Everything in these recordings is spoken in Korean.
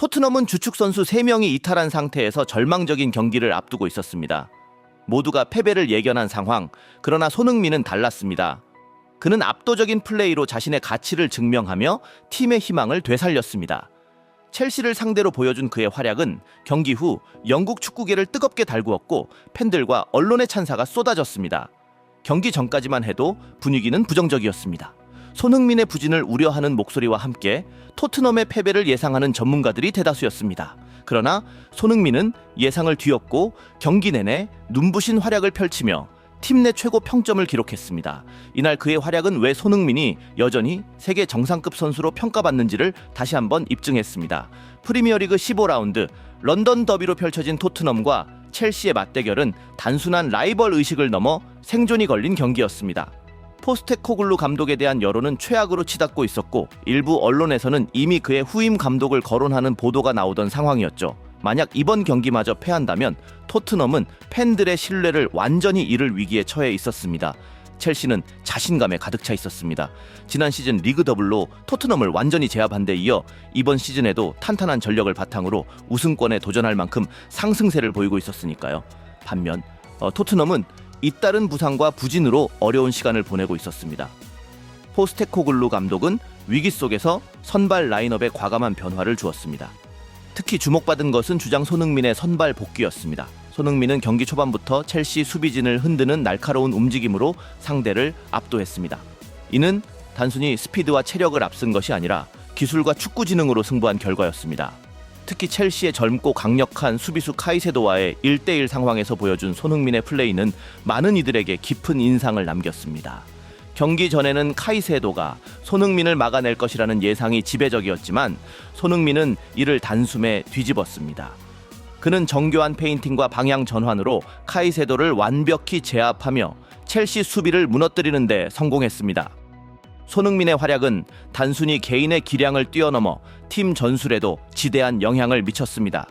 토트넘은 주축 선수 3명이 이탈한 상태에서 절망적인 경기를 앞두고 있었습니다. 모두가 패배를 예견한 상황. 그러나 손흥민은 달랐습니다. 그는 압도적인 플레이로 자신의 가치를 증명하며 팀의 희망을 되살렸습니다. 첼시를 상대로 보여준 그의 활약은 경기 후 영국 축구계를 뜨겁게 달구었고 팬들과 언론의 찬사가 쏟아졌습니다. 경기 전까지만 해도 분위기는 부정적이었습니다. 손흥민의 부진을 우려하는 목소리와 함께 토트넘의 패배를 예상하는 전문가들이 대다수였습니다. 그러나 손흥민은 예상을 뒤엎고 경기 내내 눈부신 활약을 펼치며 팀 내 최고 평점을 기록했습니다. 이날 그의 활약은 왜 손흥민이 여전히 세계 정상급 선수로 평가받는지를 다시 한번 입증했습니다. 프리미어리그 15라운드 런던 더비로 펼쳐진 토트넘과 첼시의 맞대결은 단순한 라이벌 의식을 넘어 생존이 걸린 경기였습니다. 포스테코글루 감독에 대한 여론은 최악으로 치닫고 있었고 일부 언론에서는 이미 그의 후임 감독을 거론하는 보도가 나오던 상황이었죠. 만약 이번 경기마저 패한다면 토트넘은 팬들의 신뢰를 완전히 잃을 위기에 처해 있었습니다. 첼시는 자신감에 가득 차 있었습니다. 지난 시즌 리그 더블로 토트넘을 완전히 제압한 데 이어 이번 시즌에도 탄탄한 전력을 바탕으로 우승권에 도전할 만큼 상승세를 보이고 있었으니까요. 반면 어, 토트넘은 잇따른 부상과 부진으로 어려운 시간을 보내고 있었습니다. 포스테코글루 감독은 위기 속에서 선발 라인업에 과감한 변화를 주었습니다. 특히 주목받은 것은 주장 손흥민의 선발 복귀였습니다. 손흥민은 경기 초반부터 첼시 수비진을 흔드는 날카로운 움직임으로 상대를 압도했습니다. 이는 단순히 스피드와 체력을 앞선 것이 아니라 기술과 축구 지능으로 승부한 결과였습니다. 특히 첼시의 젊고 강력한 수비수 카이세도와의 1대1 상황에서 보여준 손흥민의 플레이는 많은 이들에게 깊은 인상을 남겼습니다. 경기 전에는 카이세도가 손흥민을 막아낼 것이라는 예상이 지배적이었지만 손흥민은 이를 단숨에 뒤집었습니다. 그는 정교한 페인팅과 방향 전환으로 카이세도를 완벽히 제압하며 첼시 수비를 무너뜨리는 데 성공했습니다. 손흥민의 활약은 단순히 개인의 기량을 뛰어넘어 팀 전술에도 지대한 영향을 미쳤습니다.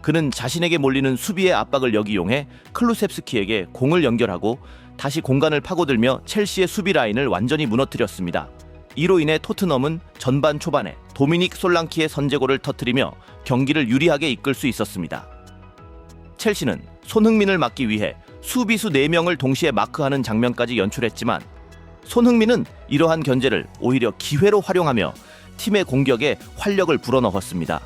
그는 자신에게 몰리는 수비의 압박을 역이용해 클루셉스키에게 공을 연결하고 다시 공간을 파고들며 첼시의 수비 라인을 완전히 무너뜨렸습니다. 이로 인해 토트넘은 전반 초반에 도미닉 솔랑키의 선제골을 터뜨리며 경기를 유리하게 이끌 수 있었습니다. 첼시는 손흥민을 막기 위해 수비수 4명을 동시에 마크하는 장면까지 연출했지만 손흥민은 이러한 견제를 오히려 기회로 활용하며 팀의 공격에 활력을 불어넣었습니다.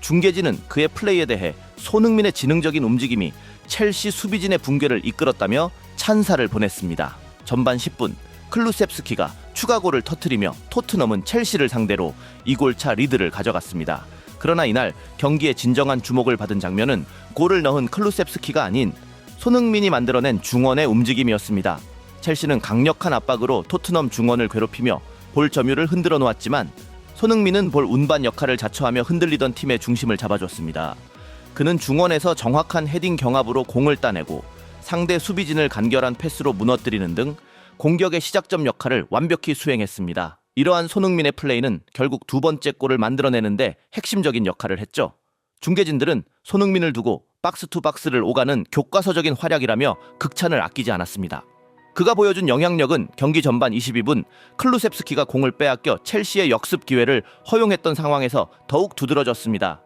중계진은 그의 플레이에 대해 손흥민의 지능적인 움직임이 첼시 수비진의 붕괴를 이끌었다며 찬사를 보냈습니다. 전반 10분 클루셉스키가 추가골을 터뜨리며 토트넘은 첼시를 상대로 2골차 리드를 가져갔습니다. 그러나 이날 경기의 진정한 주목을 받은 장면은 골을 넣은 클루셉스키가 아닌 손흥민이 만들어낸 중원의 움직임이었습니다. 첼시는 강력한 압박으로 토트넘 중원을 괴롭히며 볼 점유를 흔들어 놓았지만 손흥민은 볼 운반 역할을 자처하며 흔들리던 팀의 중심을 잡아줬습니다. 그는 중원에서 정확한 헤딩 경합으로 공을 따내고 상대 수비진을 간결한 패스로 무너뜨리는 등 공격의 시작점 역할을 완벽히 수행했습니다. 이러한 손흥민의 플레이는 결국 두 번째 골을 만들어내는데 핵심적인 역할을 했죠. 중계진들은 손흥민을 두고 박스 투 박스를 오가는 교과서적인 활약이라며 극찬을 아끼지 않았습니다. 그가 보여준 영향력은 경기 전반 22분 클루셉스키가 공을 빼앗겨 첼시의 역습 기회를 허용했던 상황에서 더욱 두드러졌습니다.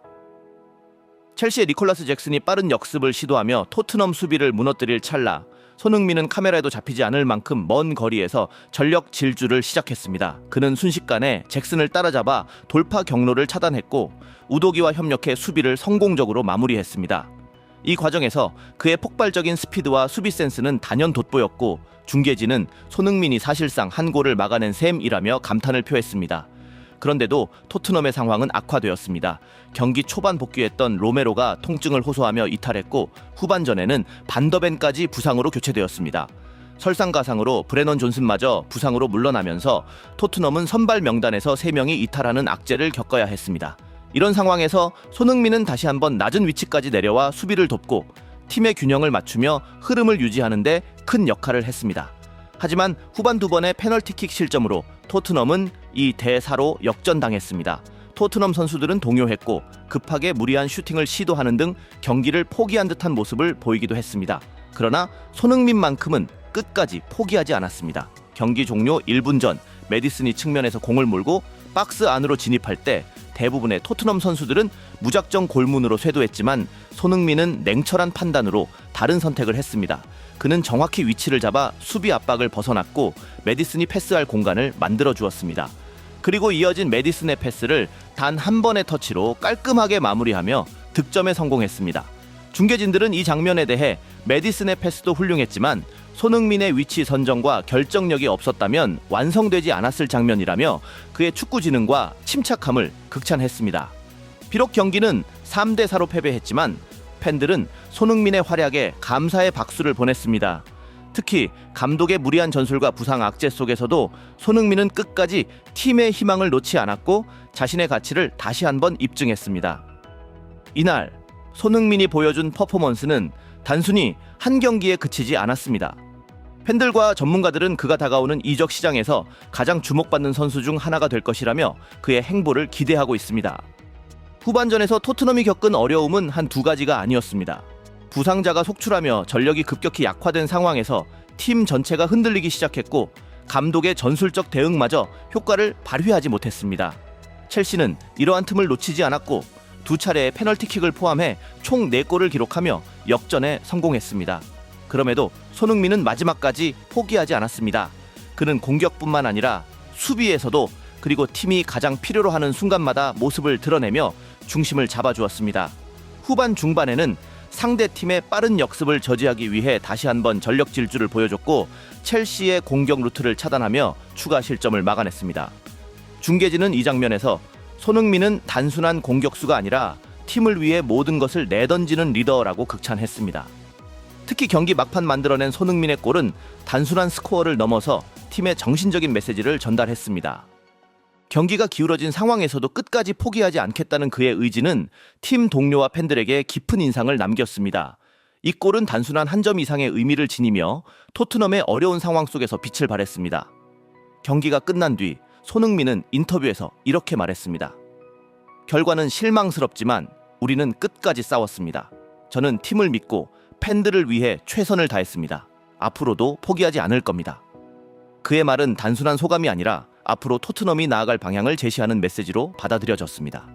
첼시의 니콜라스 잭슨이 빠른 역습을 시도하며 토트넘 수비를 무너뜨릴 찰나 손흥민은 카메라에도 잡히지 않을 만큼 먼 거리에서 전력 질주를 시작했습니다. 그는 순식간에 잭슨을 따라잡아 돌파 경로를 차단했고 우도기와 협력해 수비를 성공적으로 마무리했습니다. 이 과정에서 그의 폭발적인 스피드와 수비 센스는 단연 돋보였고 중계진은 손흥민이 사실상 한 골을 막아낸 셈이라며 감탄을 표했습니다. 그런데도 토트넘의 상황은 악화되었습니다. 경기 초반 복귀했던 로메로가 통증을 호소하며 이탈했고 후반전에는 반더벤까지 부상으로 교체되었습니다. 설상가상으로 브레넌 존슨마저 부상으로 물러나면서 토트넘은 선발 명단에서 3명이 이탈하는 악재를 겪어야 했습니다. 이런 상황에서 손흥민은 다시 한번 낮은 위치까지 내려와 수비를 돕고 팀의 균형을 맞추며 흐름을 유지하는데 큰 역할을 했습니다. 하지만 후반 두 번의 페널티킥 실점으로 토트넘은 이 대사로 역전당했습니다. 토트넘 선수들은 동요했고 급하게 무리한 슈팅을 시도하는 등 경기를 포기한 듯한 모습을 보이기도 했습니다. 그러나 손흥민만큼은 끝까지 포기하지 않았습니다. 경기 종료 1분 전 메디슨이 측면에서 공을 몰고 박스 안으로 진입할 때 대부분의 토트넘 선수들은 무작정 골문으로 쇄도했지만 손흥민은 냉철한 판단으로 다른 선택을 했습니다. 그는 정확히 위치를 잡아 수비 압박을 벗어났고 메디슨이 패스할 공간을 만들어 주었습니다. 그리고 이어진 메디슨의 패스를 단 한 번의 터치로 깔끔하게 마무리하며 득점에 성공했습니다. 중계진들은 이 장면에 대해 메디슨의 패스도 훌륭했지만 손흥민의 위치 선정과 결정력이 없었다면 완성되지 않았을 장면이라며 그의 축구 지능과 침착함을 극찬했습니다. 비록 경기는 3대 4로 패배했지만 팬들은 손흥민의 활약에 감사의 박수를 보냈습니다. 특히 감독의 무리한 전술과 부상 악재 속에서도 손흥민은 끝까지 팀의 희망을 놓지 않았고 자신의 가치를 다시 한번 입증했습니다. 이날 손흥민이 보여준 퍼포먼스는 단순히 한 경기에 그치지 않았습니다. 팬들과 전문가들은 그가 다가오는 이적 시장에서 가장 주목받는 선수 중 하나가 될 것이라며 그의 행보를 기대하고 있습니다. 후반전에서 토트넘이 겪은 어려움은 한 두 가지가 아니었습니다. 부상자가 속출하며 전력이 급격히 약화된 상황에서 팀 전체가 흔들리기 시작했고 감독의 전술적 대응마저 효과를 발휘하지 못했습니다. 첼시는 이러한 틈을 놓치지 않았고 두 차례의 페널티킥을 포함해 총 4골을 기록하며 역전에 성공했습니다. 그럼에도 손흥민은 마지막까지 포기하지 않았습니다. 그는 공격뿐만 아니라 수비에서도 그리고 팀이 가장 필요로 하는 순간마다 모습을 드러내며 중심을 잡아주었습니다. 후반 중반에는 상대 팀의 빠른 역습을 저지하기 위해 다시 한번 전력 질주를 보여줬고 첼시의 공격 루트를 차단하며 추가 실점을 막아냈습니다. 중계진은 이 장면에서 손흥민은 단순한 공격수가 아니라 팀을 위해 모든 것을 내던지는 리더라고 극찬했습니다. 특히 경기 막판 만들어낸 손흥민의 골은 단순한 스코어를 넘어서 팀의 정신적인 메시지를 전달했습니다. 경기가 기울어진 상황에서도 끝까지 포기하지 않겠다는 그의 의지는 팀 동료와 팬들에게 깊은 인상을 남겼습니다. 이 골은 단순한 한 점 이상의 의미를 지니며 토트넘의 어려운 상황 속에서 빛을 발했습니다. 경기가 끝난 뒤 손흥민은 인터뷰에서 이렇게 말했습니다. 결과는 실망스럽지만 우리는 끝까지 싸웠습니다. 저는 팀을 믿고 팬들을 위해 최선을 다했습니다. 앞으로도 포기하지 않을 겁니다. 그의 말은 단순한 소감이 아니라 앞으로 토트넘이 나아갈 방향을 제시하는 메시지로 받아들여졌습니다.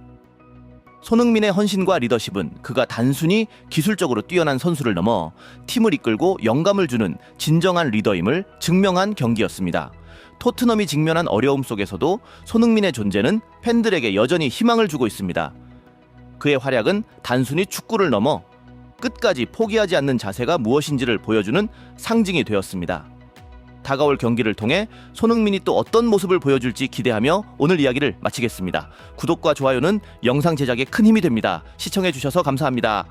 손흥민의 헌신과 리더십은 그가 단순히 기술적으로 뛰어난 선수를 넘어 팀을 이끌고 영감을 주는 진정한 리더임을 증명한 경기였습니다. 토트넘이 직면한 어려움 속에서도 손흥민의 존재는 팬들에게 여전히 희망을 주고 있습니다. 그의 활약은 단순히 축구를 넘어 끝까지 포기하지 않는 자세가 무엇인지를 보여주는 상징이 되었습니다. 다가올 경기를 통해 손흥민이 또 어떤 모습을 보여줄지 기대하며 오늘 이야기를 마치겠습니다. 구독과 좋아요는 영상 제작에 큰 힘이 됩니다. 시청해주셔서 감사합니다.